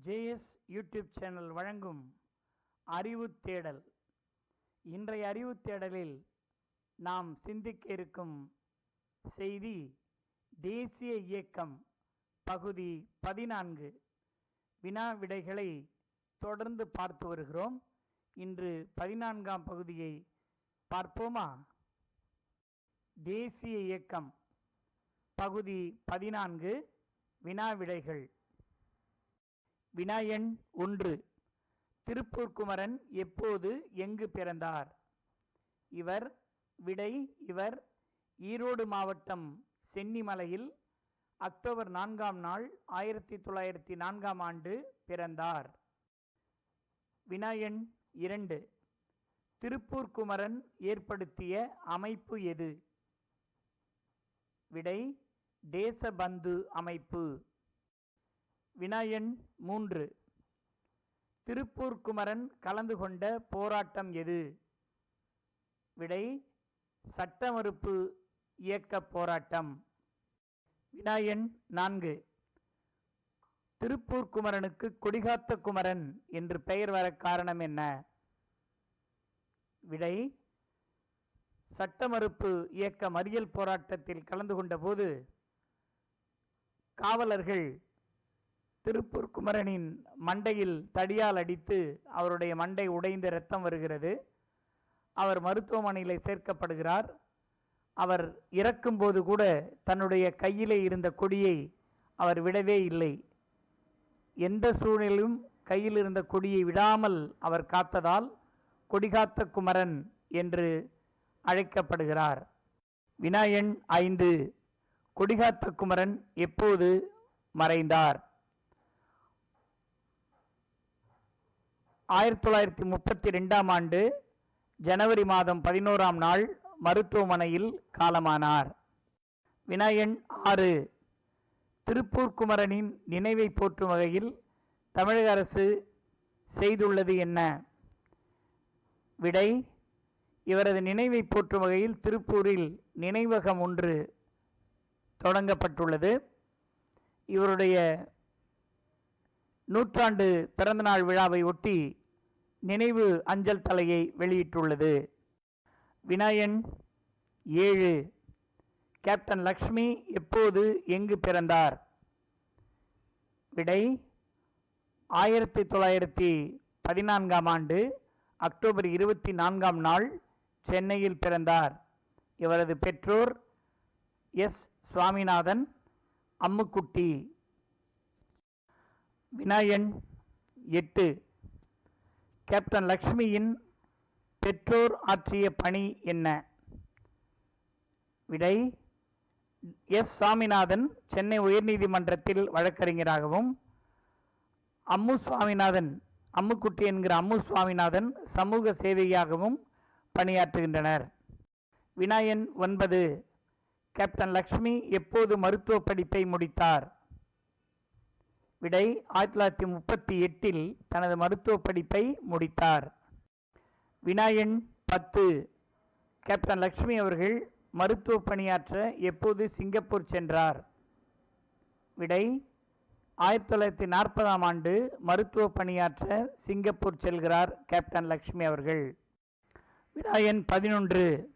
JS YouTube channel வழங்கும் அறிவு தேடல். இன்றைய அறிவு தேடலில் நாம் சிந்திக்க இருக்கும் செய்தி தேசிய இயக்கம் பகுதி பதினான்கு. வினா விடைகளை தொடர்ந்து பார்த்து வருகிறோம். இன்று பதினான்காம் பகுதியை பார்ப்போமா? தேசிய இயக்கம் பகுதி பதினான்கு. வினா விடைகள். வினாயன் ஒன்று. திருப்பூர் குமரன் எப்போது எங்கு பிறந்தார்? இவர் விடை இவர் ஈரோடு மாவட்டம் சென்னிமலையில் அக்டோபர் நான்காம் நாள் ஆயிரத்தி தொள்ளாயிரத்தி நான்காம் ஆண்டு பிறந்தார். வினாயன் இரண்டு. திருப்பூர் குமரன் ஏற்படுத்திய அமைப்பு எது? விடை தேசபந்து அமைப்பு. வினாயன் மூன்று. திருப்பூர் குமரன் கலந்து கொண்ட போராட்டம் எது? விடை சட்ட மறுப்பு இயக்க போராட்டம். வினாயன் நான்கு. திருப்பூர் குமரனுக்கு கொடிகாத்த குமரன் என்று பெயர் வர காரணம் என்ன? விடை சட்ட மறுப்பு இயக்க மறியல் போராட்டத்தில் கலந்து கொண்டபோது காவலர்கள் திருப்பூர் குமரனின் மண்டையில் தடியால் அடித்து அவருடைய மண்டை உடைந்து இரத்தம் வருகிறது. அவர் மருத்துவமனையில் சேர்க்கப்படுகிறார். அவர் இறக்கும்போது கூட தன்னுடைய கையிலே இருந்த கொடியை அவர் விடவே இல்லை. எந்த சூழ்நிலையும் கையில் இருந்த கொடியை விடாமல் அவர் காத்ததால் கொடிகாத்த குமரன் என்று அழைக்கப்படுகிறார். வினாயன் ஐந்து கொடிகாத்த குமரன் எப்போது மறைந்தார்? ஆயிரத்தி தொள்ளாயிரத்தி முப்பத்தி ரெண்டாம் ஆண்டு ஜனவரி மாதம் பதினோராம் நாள் மருத்துவமனையில் காலமானார். வினா ஆறு. திருப்பூர் குமரனின் நினைவை போற்றும் வகையில் தமிழக அரசு செய்துள்ளது என்ன? விடை இவரது நினைவை போற்றும் வகையில் திருப்பூரில் நினைவகம் ஒன்று தொடங்கப்பட்டுள்ளது. இவருடைய நூற்றாண்டு பிறந்தநாள் விழாவை ஒட்டி நினைவு அஞ்சல் தலையை வெளியிட்டுள்ளது. வினயன் ஏழு. கேப்டன் லக்ஷ்மி எப்போது எங்கு பிறந்தார்? விடை ஆயிரத்தி தொள்ளாயிரத்தி பதினான்காம் ஆண்டு அக்டோபர் இருபத்தி நான்காம் நாள் சென்னையில் பிறந்தார். இவரது பெற்றோர் எஸ். சுவாமிநாதன் அம்முக்குட்டி. வினாயன் எட்டு. கேப்டன் லக்ஷ்மியின் பெற்றோர் ஆற்றிய பணி என்ன? விடை எஸ். சுவாமிநாதன் சென்னை உயர்நீதிமன்றத்தில் வழக்கறிஞராகவும் அம்மு சுவாமிநாதன் அம்முக்குட்டி என்கிற அம்மு சுவாமிநாதன் சமூக சேவையாகவும் பணியாற்றுகின்றனர். வினாயன் ஒன்பது. கேப்டன் லக்ஷ்மி எப்போது மருத்துவ படிப்பை முடித்தார்? விடை ஆயிரத்தி தொள்ளாயிரத்தி முப்பத்தி எட்டில் தனது மருத்துவ படிப்பை முடித்தார். வினாயன் பத்து. கேப்டன் லக்ஷ்மி அவர்கள் மருத்துவ பணியாற்ற எப்போது சிங்கப்பூர் சென்றார்? விடை ஆயிரத்தி தொள்ளாயிரத்தி நாற்பதாம் ஆண்டு மருத்துவ பணியாற்ற சிங்கப்பூர் செல்கிறார் கேப்டன் லக்ஷ்மி அவர்கள். வினாயன் பதினொன்று.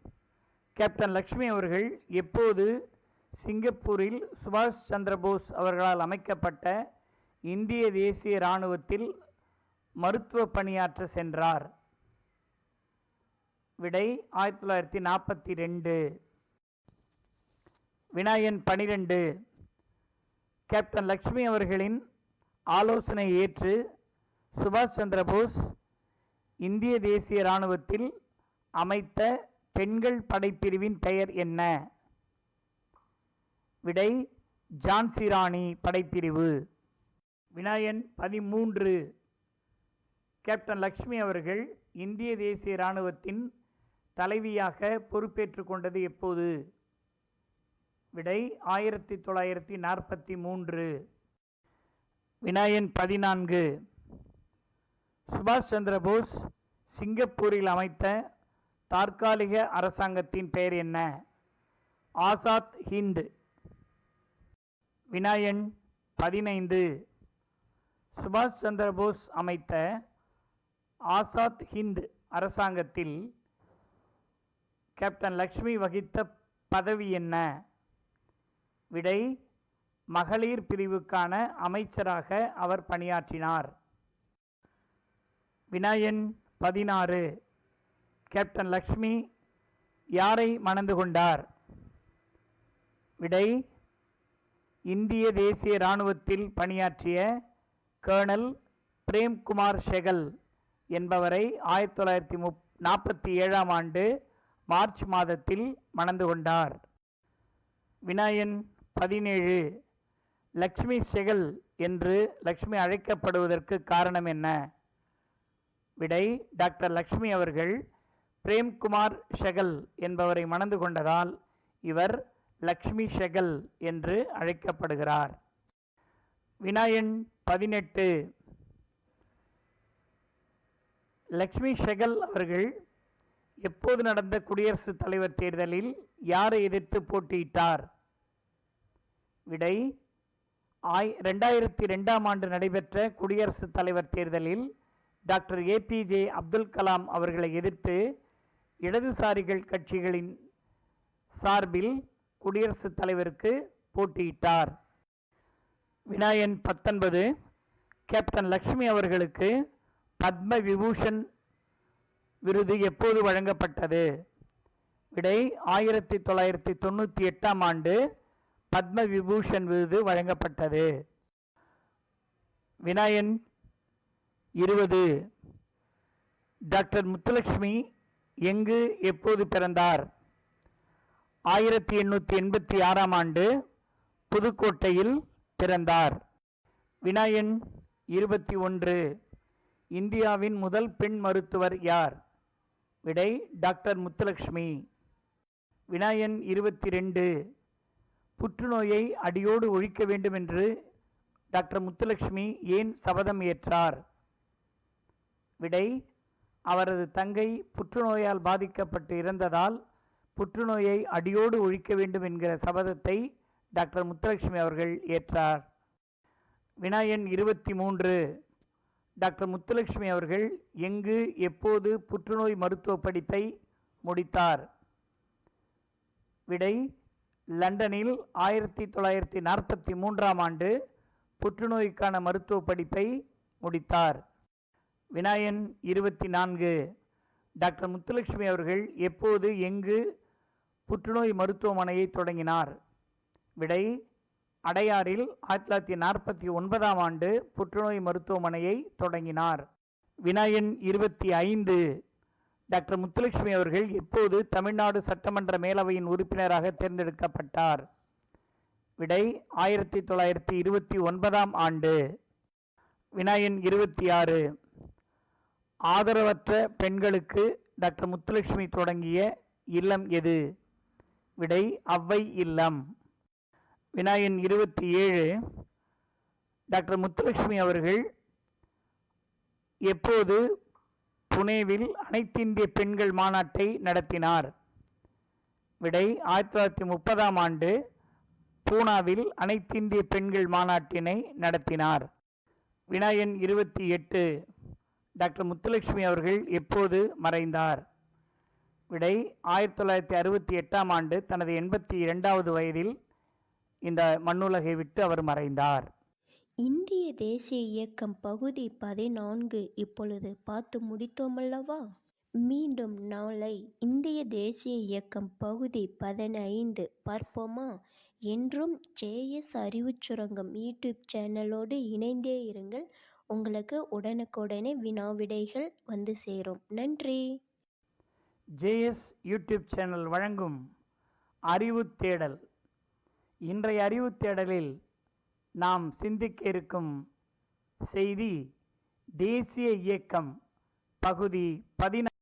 கேப்டன் லக்ஷ்மி அவர்கள் எப்போது சிங்கப்பூரில் சுபாஷ் சந்திரபோஸ் அவர்களால் அமைக்கப்பட்ட இந்திய தேசிய இராணுவத்தில் மருத்துவ பணியாற்ற சென்றார். விடை ஆயிரத்தி தொள்ளாயிரத்தி நாற்பத்தி ரெண்டு. வினாயன் பனிரெண்டு. கேப்டன் லக்ஷ்மி அவர்களின் ஆலோசனை ஏற்று சுபாஷ் சந்திரபோஸ் இந்திய தேசிய இராணுவத்தில் அமைத்த பெண்கள் படைப்பிரிவின் பெயர் என்ன? விடை ஜான்சிராணி படைப்பிரிவு. வினாயன் பதிமூன்று. கேப்டன் லக்ஷ்மி அவர்கள் இந்திய தேசிய இராணுவத்தின் தலைவியாக பொறுப்பேற்று கொண்டது எப்போது? விடை ஆயிரத்தி தொள்ளாயிரத்தி நாற்பத்தி மூன்று. வினாயன் பதினான்கு. சுபாஷ் சந்திரபோஸ் சிங்கப்பூரில் அமைத்த தற்காலிக அரசாங்கத்தின் பெயர் என்ன? ஆசாத் ஹிந்த். வினாயன் பதினைந்து. சுபாஷ் சந்திர போஸ் அமைத்த ஆசாத் ஹிந்த் அரசாங்கத்தில் கேப்டன் லக்ஷ்மி வகித்த பதவி என்ன? விடை மகளிர் பிரிவுக்கான அமைச்சராக அவர் பணியாற்றினார். வினாயன் பதினாறு கேப்டன் லக்ஷ்மி யாரை மணந்து கொண்டார்? விடை இந்திய தேசிய இராணுவத்தில் பணியாற்றிய கேர்னல் பிரேம்குமார் ஷெகல் என்பவரை ஆயிரத்தி தொள்ளாயிரத்தி முப் நாற்பத்தி ஏழாம் ஆண்டு மார்ச் மாதத்தில் மணந்து கொண்டார். வினாயன் பதினேழு லக்ஷ்மி செகல் என்று லக்ஷ்மி அழைக்கப்படுவதற்கு காரணம் என்ன? விடை டாக்டர் லக்ஷ்மி அவர்கள் பிரேம்குமார் ஷெகல் என்பவரை மணந்து கொண்டதால் இவர் லக்ஷ்மி ஷெகல் என்று அழைக்கப்படுகிறார். வினாயன் பதினெட்டு. லக்ஷ்மி ஷெகல் அவர்கள் எப்போது நடந்த குடியரசுத் தலைவர் தேர்தலில் யாரை எதிர்த்து போட்டியிட்டார்? விடை ஆய் ரெண்டாயிரத்தி ரெண்டாம் ஆண்டு நடைபெற்ற குடியரசுத் தலைவர் தேர்தலில் டாக்டர் ஏபிஜே அப்துல் கலாம் அவர்களை எதிர்த்து இடதுசாரிகள் கட்சிகளின் சார்பில் குடியரசுத் தலைவருக்கு போட்டியிட்டார். வினாயன் பத்தொன்பது கேப்டன் லக்ஷ்மி அவர்களுக்கு பத்ம விபூஷன் விருது எப்போது வழங்கப்பட்டது? விடை ஆயிரத்தி தொள்ளாயிரத்தி தொண்ணூற்றி எட்டாம் ஆண்டு பத்ம விபூஷன் விருது வழங்கப்பட்டது. வினாயன் இருபது டாக்டர் முத்துலட்சுமி எங்கு எப்போது பிறந்தார்? ஆயிரத்தி எண்ணூற்றி எண்பத்தி ஆறாம் ஆண்டு புதுக்கோட்டையில் பிறந்தார். வினாயன் இருபத்தி ஒன்று இந்தியாவின் முதல் பெண் மருத்துவர் யார்? விடை டாக்டர் முத்துலக்ஷ்மி. வினாயன் இருபத்தி ரெண்டு புற்றுநோயை அடியோடு ஒழிக்க வேண்டும் என்று டாக்டர் முத்துலக்ஷ்மி ஏன் சபதம் ஏற்றார்? விடை அவரது தங்கை புற்றுநோயால் பாதிக்கப்பட்டு இறந்ததால் புற்றுநோயை அடியோடு ஒழிக்க வேண்டும் என்கிற சபதத்தை டாக்டர் முத்துலட்சுமி அவர்கள் ஏற்றார். வினாயன் இருபத்தி மூன்று டாக்டர் முத்துலட்சுமி அவர்கள் எங்கு எப்போது புற்றுநோய் மருத்துவ படிப்பை முடித்தார்? விடை லண்டனில் ஆயிரத்தி தொள்ளாயிரத்தி நாற்பத்தி மூன்றாம் ஆண்டு புற்றுநோய்க்கான மருத்துவ படிப்பை முடித்தார். வினாயன் இருபத்தி நான்கு டாக்டர் முத்துலட்சுமி அவர்கள் எப்போது எங்கு புற்றுநோய் மருத்துவமனையை தொடங்கினார்? விடை அடையாறில் ஆயிரத்தி தொள்ளாயிரத்தி நாற்பத்தி ஒன்பதாம் ஆண்டு புற்றுநோய் மருத்துவமனையை தொடங்கினார். வினாயன் இருபத்தி ஐந்து. டாக்டர் முத்துலட்சுமி அவர்கள் எப்போது தமிழ்நாடு சட்டமன்ற மேலவையின் உறுப்பினராக தேர்ந்தெடுக்கப்பட்டார்? விடை ஆயிரத்தி தொள்ளாயிரத்தி இருபத்தி ஒன்பதாம் ஆண்டு. வினாயன் இருபத்தி ஆறு. ஆதரவற்ற பெண்களுக்கு டாக்டர் முத்துலட்சுமி தொடங்கிய இல்லம் எது? விடை அவ்வை இல்லம். வினாயன் இருபத்தி ஏழு டாக்டர் முத்துலட்சுமி அவர்கள் எப்போது புனேவில் அனைத்திந்திய பெண்கள் மாநாட்டை நடத்தினார்? விடை ஆயிரத்தி தொள்ளாயிரத்தி முப்பதாம் ஆண்டு பூனாவில் அனைத்திந்திய பெண்கள் மாநாட்டினை நடத்தினார். வினாயன் இருபத்தி எட்டு டாக்டர் முத்துலட்சுமி அவர்கள் எப்போது மறைந்தார்? விடை ஆயிரத்தி தொள்ளாயிரத்தி அறுபத்தி எட்டாம் ஆண்டு தனது எண்பத்தி இரண்டாவது வயதில் இந்த மண்ணுலகை விட்டு அவர் மறைந்தார். இந்திய தேசிய இயக்கம் பகுதி பதினான்கு இப்பொழுது பார்த்து முடித்தோமல்லவா? மீண்டும் நாளை இந்திய தேசிய இயக்கம் பகுதி பதினைந்து பார்ப்போமா? என்றும் ஜேஎஸ் அறிவுச் சுரங்கம் யூடியூப் சேனலோடு இணைந்தே இருங்கள். உங்களுக்கு உடனுக்குடனே வினாவிடைகள் வந்து சேரும். நன்றி! ஜேஎஸ் யூடியூப் சேனல் வழங்கும் அறிவு தேடல். இன்றைய அறிவு தேடலில் நாம் சிந்திக்க இருக்கும் செய்தி தேசிய இயக்கம் பகுதி பதினா